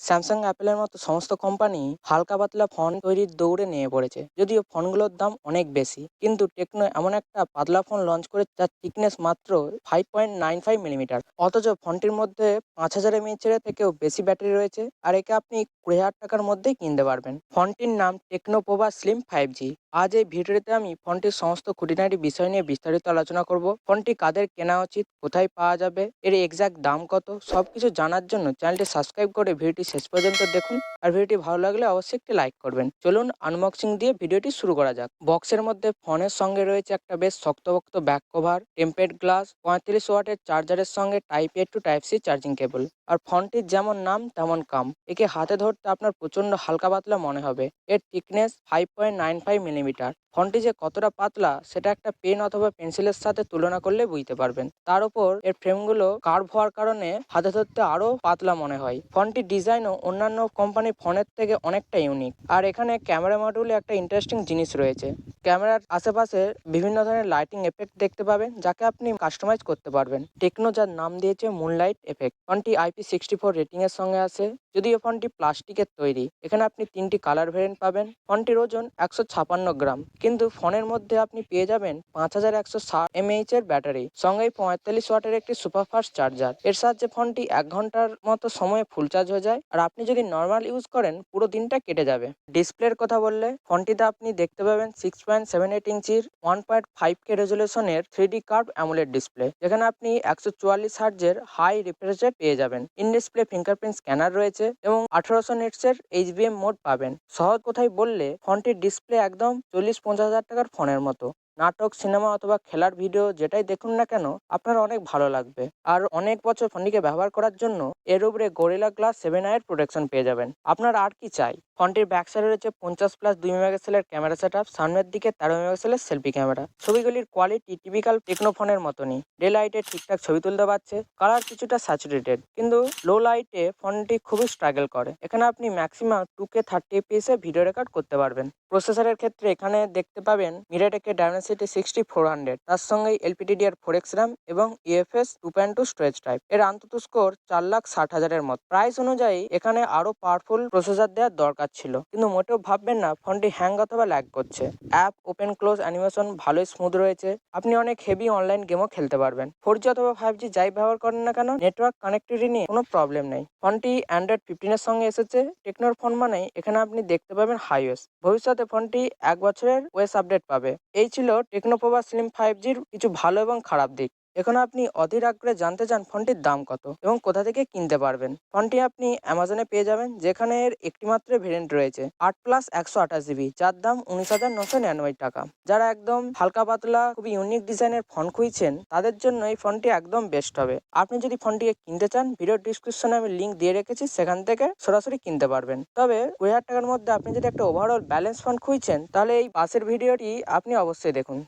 Samsung অ্যাপেলের মতো সমস্ত কোম্পানি হালকা পাতলা ফোন তৈরির দৌড়ে নিয়ে পড়েছে। যদিও ফোনগুলোর দাম অনেক বেশি, কিন্তু টেকনো এমন একটা পাতলা ফোন লঞ্চ করে যার থিকনেস মাত্র five point nine five millimetre অথচ ফোনটির মধ্যে পাঁচ হাজার এমএইচের থেকেও বেশি ব্যাটারি রয়েছে, আর একে আপনি কুড়ি হাজার টাকার মধ্যেই কিনতে পারবেন। ফোনটির নাম Tecno Pova slim five G আজ এই ভিডিওতে আমি ফোনটির সমস্ত খুঁটিনাটি বিষয় নিয়ে বিস্তারিত আলোচনা করব। ফোনটি কাদের কেনা উচিত, কোথায় পাওয়া যাবে, এর এক্সাক্ট দাম কত, সবকিছু জানার জন্য চ্যানেলটি সাবস্ক্রাইব করে ভিডিওটি শেষ পর্যন্ত দেখুন। আর ভিডিওটি ভালো লাগলে অবশ্যই একটি লাইক করবেন। চলুন আনবক্সিং দিয়ে ভিডিওটি শুরু করা যাক। বক্সের মধ্যে ফোনের সঙ্গে রয়েছে একটা বেশ শক্তপোক্ত ব্যাক কভার, টেম্পেড গ্লাস, পঁয়ত্রিশ ওয়াটের চার্জারের সঙ্গে type A to type C charging cable. আর ফোনটির যেমন নাম, তেমন কাম। একে হাতে ধরতে আপনার প্রচণ্ড হালকা পাতলা মনে হবে। এর thickness five point nine five millimetre ফোনটি যে কতটা পাতলা, সেটা একটা পেন অথবা পেন্সিলের সাথে তুলনা করলে বুঝতে পারবেন। তার উপর এর ফ্রেমগুলো কার্ভ হওয়ার কারণে হাতে ধরতে আরও পাতলা মনে হয়। ফোনটির ডিজাইনও অন্যান্য কোম্পানির ফোনের থেকে অনেকটা ইউনিক আর এখানে ক্যামেরা মডিউলে একটা ইন্টারেস্টিং জিনিস রয়েছে। ক্যামেরার আশেপাশে বিভিন্ন ধরনের লাইটিং এফেক্ট দেখতে পাবেন, যাকে আপনি কাস্টমাইজ করতে পারবেন। টেকনো যার নাম দিয়েছে মুনলাইট এফেক্ট ফোনটি আইপি সিক্সটি ফোর রেটিং এর সঙ্গে আসে যদিও ফোনটি প্লাস্টিকের তৈরি। এখানে আপনি তিনটি কালার ভেরিয়েন্ট পাবেন। ফোনটির ওজন একশো ছাপান্ন গ্রাম কিন্তু ফোনের মধ্যে আপনি পেয়ে যাবেন পাঁচ হাজার একশো ষাট এমএইচ এর ব্যাটারি, সঙ্গে পঁয়তাল্লিশ ওয়াটের একটি সুপারফাস্ট চার্জার এর সাহায্যে ফোনটি এক ঘণ্টার মতো সময়ে ফুল চার্জ হয়ে যায়। আর আপনি যদি নর্মাল ইউজ করেন, পুরো দিনটা কেটে যাবে। ডিসপ্লের কথা বললে, ফোনটিতে আপনি দেখতে পাবেন সিক্স পয়েন্ট সেভেন এইট ইঞ্চির one point five K রেজুলেশনের three D curve AMOLED display যেখানে আপনি একশো চুয়াল্লিশ হার্জের হাই রিফ্রেশ রেট পেয়ে যাবেন। ইন ডিসপ্লে ফিঙ্গারপ্রিন্ট স্ক্যানার রয়েছে এবং আঠারোশো নেটসের এইচবিএম মোড পাবেন। সহজ কোথায় বললে, ফোনটির ডিসপ্লে একদম চল্লিশ পঞ্চাশ হাজার টাকার ফোনের মতো। নাটক, সিনেমা অথবা খেলার ভিডিও যেটাই দেখুন না কেন, আপনার অনেক ভালো লাগবে। আর অনেক বছর ফোনটিকে ব্যবহার করার জন্য এর উপরে গরিলা গ্লাস সেভেন আয়ের প্রোটেকশন পেয়ে যাবেন। আপনার আর কি চাই? ফোনটির ব্যাক সাইডে রয়েছে পঞ্চাশ প্লাস দুই মেগাপিক্সেলের ক্যামেরা সেট আপ সামনের দিকে তেরো মেগাপিক্সেলের সেলফি ক্যামেরা ছবিগুলির কোয়ালিটি টিপিক্যাল টেকনো ফোনের মতনই। ডে লাইটে ঠিকঠাক ছবি তুলতে পারছে কালার কিছুটা স্যাচুরেটেড কিন্তু লো লাইটে ফোনটি খুবই স্ট্রাগল করে। এখানে আপনি ম্যাক্সিমাম টু কে থার্টি এপিএসে ভিডিও রেকর্ড করতে পারবেন। প্রসেসরের ক্ষেত্রে এখানে দেখতে পাবেন মিরাটেকের ডায়নাসিটি সিক্সটি ফোর হান্ড্রেড তার সঙ্গে এলপিডিডিআর ফোর এক্স র্যাম এবং UFS two point two storage টাইপের আন্তত স্কোর চার লাখ ষাট হাজারের মতো। প্রাইস অনুযায়ী এখানে আরও পাওয়ারফুল প্রসেসর দেওয়ার দরকার ছিল। কিন্তু মোটেও ভাববেন না, ফোনটি হ্যাং অথবা ল্যাগ করছে। অ্যাপ ওপেন ক্লোজ অ্যানিমেশন ভালোই স্মুথ রয়েছে। আপনি অনেক হেভি অনলাইন গেমও খেলতে পারবেন। ফোর জি অথবা ফাইভ জি যাই ব্যবহার করেন না কেন নেটওয়ার্ক কানেক্টিভিটি নিয়ে কোনো প্রবলেম নেই। ফোনটি অ্যান্ড্রয়েড ফিফটিনের সঙ্গে এসেছে। টেকনোর ফোন মানেই এখানে আপনি দেখতে পাবেন হাইওয়েস ভবিষ্যতে ফোনটি এক বছরের ওয়েস আপডেট পাবে। এই ছিল টেকনোপোভা স্লিম ফাইভ জির কিছু ভালো এবং খারাপ দিক। এখন আপনি অধীর আগ্রহে জানতে চান ফোনটির দাম কত এবং কোথা থেকে কিনতে পারবেন, ফোনটি আপনি অ্যামাজনে পেয়ে যাবেন, যেখানে এর একটি মাত্র ভেরিয়েন্ট রয়েছে। আট প্লাস একশো আঠাশ জিবি যার দাম উনিশ হাজার নশো নিরানব্বই টাকা। যারা একদম হালকা পাতলা, খুবই ইউনিক ডিজাইনের ফোন খুঁজছেন, তাদের জন্য এই ফোনটি একদম বেস্ট হবে। আপনি যদি ফোনটিকে কিনতে চান ভিডিও ডিসক্রিপশনে আমি লিঙ্ক দিয়ে রেখেছি, সেখান থেকে সরাসরি কিনতে পারবেন। তবে কুড়ি হাজার টাকার মধ্যে আপনি যদি একটা ওভারঅল ব্যালেন্স ফোন খুঁজছেন, তাহলে এই পাশের ভিডিওটি আপনি অবশ্যই দেখুন।